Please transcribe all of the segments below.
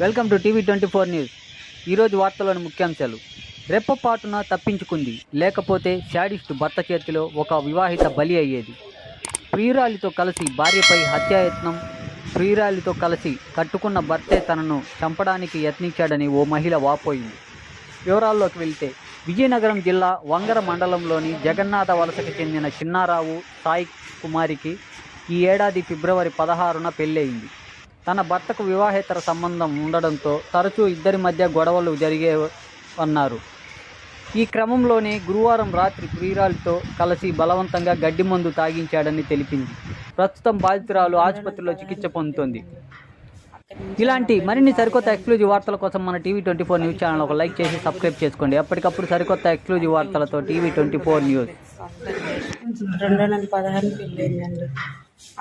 Welcome to TV twenty four news. ఈరోజు వార్తలోని ముఖ్యాంశాలు. రెప్పపాటున తప్పించుకుంది. లేకపోతే షాడిస్ట్ భర్త చేతిలో ఒక వివాహిత బలి అయ్యేది. ప్రియురాలితో కలిసి భార్యపై హత్యాయత్నం ప్రియురాలితో కలిసి కట్టుకున్న భర్తే తనను చంపడానికి యత్నించాడని ఓ మహిళ వాపోయింది. వివరాల్లోకి వెళ్తే విజయనగరం జిల్లా వంగర మండలంలోని జగన్నాథ వలసకు చెందిన చిన్నారావు సాయి కుమారికి ఈ ఏడాది ఫిబ్రవరి పదహారున పెళ్ళయింది. తన భర్తకు వివాహేతర సంబంధం ఉండడంతో తరచూ ఇద్దరి మధ్య గొడవలు జరిగేవన్నారు ఈ క్రమంలోనే గురువారం రాత్రి ప్రియురాలితో కలిసి బలవంతంగా గడ్డి మందు తాగించాడని తెలిపింది. ప్రస్తుతం బాధితురాలు ఆసుపత్రిలో చికిత్స పొందుతోంది. ఇలాంటి మరిన్ని సరికొత్త ఎక్స్క్లూజివ్ వార్తల కోసం మన TV twenty four news channel ఒక లైక్ చేసి సబ్స్క్రైబ్ చేసుకోండి. ఎప్పటికప్పుడు సరికొత్త ఎక్స్క్లూజివ్ వార్తలతో టీవీ ట్వంటీ ఫోర్ న్యూస్. పదహారు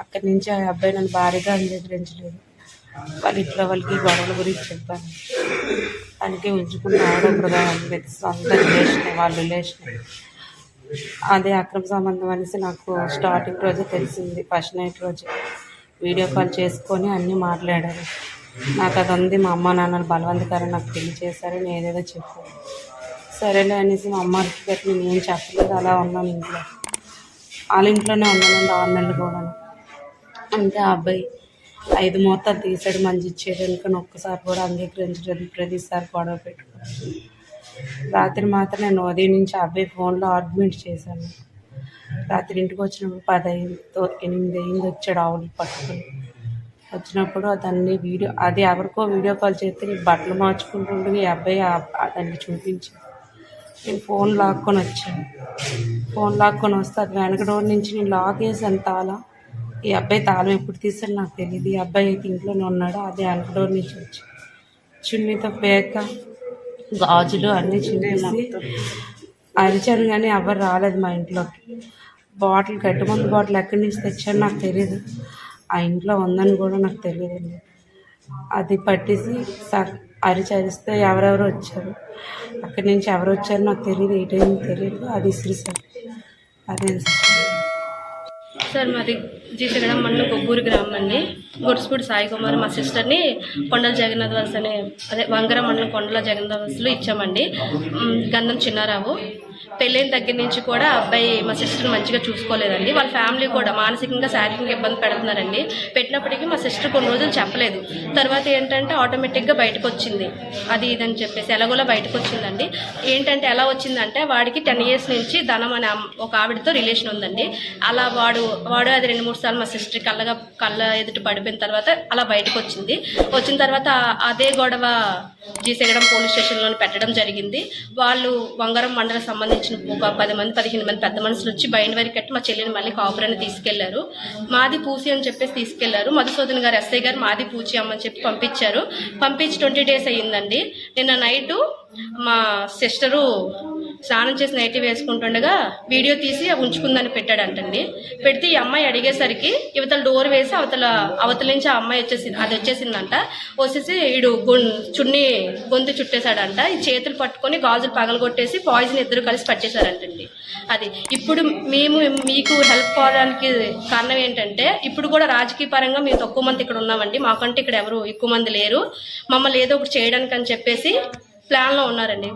అక్కడి నుంచి ఆ అబ్బాయి నన్ను భారీగా అంగీకరించలేదు. వాళ్ళ ఇంట్లో వాళ్ళకి గొడవల గురించి చెప్పాను దానికి ఉంచుకున్న ఆవిడ వృధా ఉంది సొంత రిలేషన్ వాళ్ళ రిలేషన్ అదే అక్రమ సంబంధం అనేసి నాకు స్టార్టింగ్ రోజే తెలిసింది. ఫస్ట్ నైట్ రోజు. వీడియో కాల్ చేసుకొని అన్నీ మాట్లాడారు. నాకు అది ఉంది మా అమ్మ నాన్నలు బలవంతకరం నాకు పెళ్ళి చేశారని ఏదేదో చెప్పాను. సరేలే అనేసి మా అమ్మకి గట్టి నేను చెప్పలేదు అలా ఉన్నాను ఇంట్లో. వాళ్ళ ఇంట్లోనే ఉన్నానండి ఆరు నెలలు కూడా అంటే ఆ అబ్బాయి ఐదు మూతలు తీసాడు మంచి ఇచ్చేయడానికి ఒక్కసారి కూడా అంగీకరించడానికి ప్రతిసారి గొడవ పెట్టుకున్నాను రాత్రి మాత్రం నేను ఉదయం నుంచి ఆ అబ్బాయి ఫోన్లో ఆర్గ్యుమెంట్ చేశాను. రాత్రి ఇంటికి వచ్చినప్పుడు పది అయింది ఎనిమిది అయింది వచ్చాడు ఆవులు పట్టుకుని. వచ్చినప్పుడు అతన్ని వీడియో అది ఎవరికో వీడియో కాల్ చేస్తే నేను బట్టలు మార్చుకుంటుంటే ఈ అబ్బాయి ఆ- అతన్ని చూపించి నేను ఫోన్ లాక్కొని వచ్చాను. ఫోన్ లాక్కొని వస్తే అది వెనక డోర్ నుంచి నేను లాక్ వేసాను తాళం. ఈ అబ్బాయి తాళం ఎప్పుడు తీసాడు నాకు తెలియదు ఈ అబ్బాయి అయితే ఇంట్లోనే ఉన్నాడు? అదే వెనక నుంచి వచ్చి. చున్నీతో పేక గాజులు అన్నీ చింపేసి అరిచాను కానీ ఎవరు రాలేదు మా ఇంట్లోకి. బాటిల్ గడ్డి బాటిల్ ఎక్కడి నుంచి తెచ్చాను నాకు తెలియదు ఆ ఇంట్లో ఉందని కూడా నాకు తెలియదండి అది పట్టేసి అరిచరిస్తే ఎవరెవరు వచ్చారు. అక్కడి నుంచి ఎవరు వచ్చారో నాకు తెలియదు ఏ టైం తెలియదు అది ఇసిరిసారు అదే సార్ సార్ మాది జీసగడం మండలం కొబ్బూరు గ్రామం అండి. గుడ్స్పూడి సాయి కుమార్ మా సిస్టర్ని కొండల జగన్నాథ్ వలస అనే అదే వంగర మండలం కొండల జగన్నాథ్ వలసలో ఇచ్చామండి. గంధం చిన్నారావు. పెళ్ళైన దగ్గర నుంచి కూడా అబ్బాయి మా సిస్టర్ మంచిగా చూసుకోలేదండి. వాళ్ళ ఫ్యామిలీ కూడా మానసికంగా శారీరకంగా ఇబ్బంది పెడుతున్నారండి. పెట్టినప్పటికీ మా సిస్టర్ కొన్ని రోజులు చెప్పలేదు. తర్వాత ఏంటంటే ఆటోమేటిక్గా బయటకు వచ్చింది అది ఇదని చెప్పేసి ఎలాగోలా బయటకు వచ్చిందండి ఏంటంటే ఎలా వచ్చిందంటే వాడికి టెన్ ఇయర్స్ నుంచి ధనం అనే ఒక ఆవిడతో రిలేషన్ ఉందండి. అలా వాడు వాడు అది రెండు మూడు సార్లు మా సిస్టర్ కళ్ళగా కళ్ళ ఎదుటి పడిపోయిన తర్వాత అలా బయటకు వచ్చింది వచ్చిన తర్వాత అదే గొడవ జీసెగడం పోలీస్ స్టేషన్లో పెట్టడం జరిగింది. వాళ్ళు వంగరం మండలం సంబంధించిన ఒక పది మంది పదిహేను మంది పెద్ద మనుషులు వచ్చి బయట వరకు కట్టి మా చెల్లిని మళ్ళీ కాపురాన్ని తీసుకెళ్ళారు. మాది పూసి అని చెప్పేసి తీసుకెళ్ళారు. మధుసూదన్ గారు ఎస్ఐ గారు మాది పూచి అమ్మని చెప్పి పంపించారు. పంపించి ట్వంటీ డేస్ అయ్యిందండి. నిన్న నైటు మా సిస్టరు స్నానం చేసి నైటీ వేసుకుంటుండగా వీడియో తీసి ఉంచుకుందని పెట్టాడంటండి. పెడితే ఈ అమ్మాయి అడిగేసరికి ఇవతల డోర్ వేసి అవతల అవతల నుంచి ఆ అమ్మాయి వచ్చేసింది అది వచ్చేసిందంట. వచ్చేసి వీడు చున్ని గొంతు చుట్టేశాడంట. ఈ చేతులు పట్టుకొని గాజులు పగలగొట్టేసి పాయిజన్ ఇద్దరు కలిసి పట్టేశారంటండి. అది ఇప్పుడు మేము మీకు హెల్ప్ కావడానికి కారణం ఏంటంటే ఇప్పుడు కూడా రాజకీయ పరంగా మేము తక్కువ మంది ఇక్కడ ఉన్నామండి. మాకంటే ఇక్కడ ఎవరు ఎక్కువ మంది లేరు. మమ్మల్ని ఏదో ఒకటి చేయడానికి అని చెప్పేసి ప్లాన్లో ఉన్నారండి.